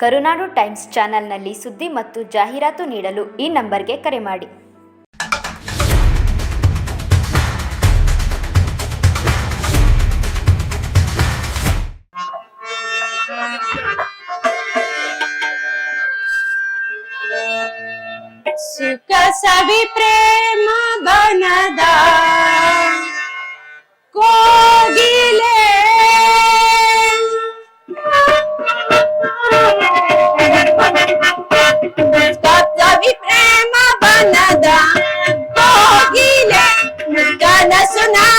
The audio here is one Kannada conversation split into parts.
ಕರುನಾಡು ಟೈಮ್ಸ್ ಚಾನೆಲ್ನಲ್ಲಿ ಸುದ್ದಿ ಮತ್ತು ಜಾಹೀರಾತು ನೀಡಲು ಈ ನಂಬರ್ಗೆ ಕರೆ ಮಾಡಿ. ಸುಖ ಸವಿ ಪ್ರೇಮ ಬನದ nacional.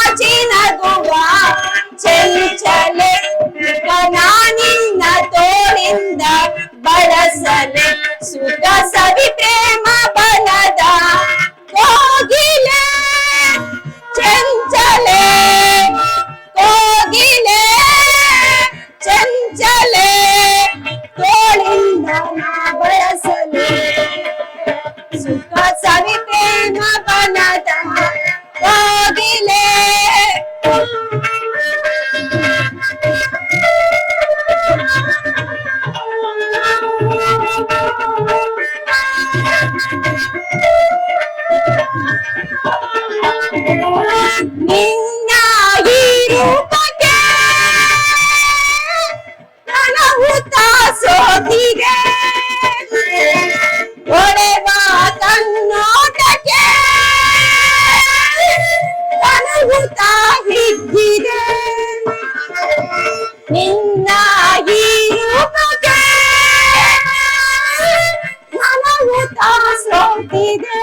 ತಾಸೋದಿದೆ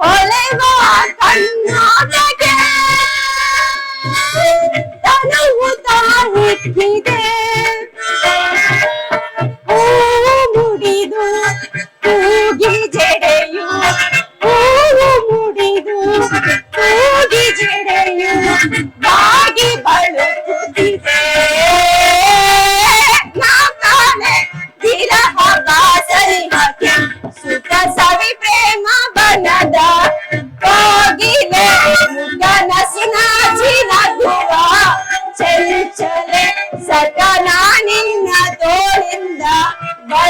ಹೊಳೆವ ಕಣ್ಣಾಟಕ್ಕೆ ತನವು ತಾಹಿಕ್ಕಿದೆ ಹೂವು ಮುಡಿದು ಕೂಗಿ ಜಡೆಯು ಹೂವು ಮುಡಿದು ಕೂಗಿ ಜಡೆಯು ಬಾಗಿ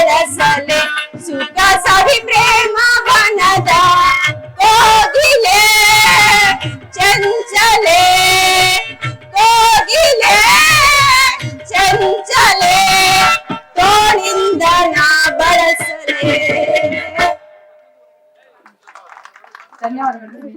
ಬಳಸಲೆ ಸುಖ ಸವಿ ಪ್ರೇಮ ಬನದ ಕೋಗಿಲೆ ಚಂಚಲೆ ಕೋಗಿಲೆ ಚಂಚಲೆ ತೋಳಿಂದ ನಾ ಬಳಸಲೆ ಧನ್ಯವಾದಗಳು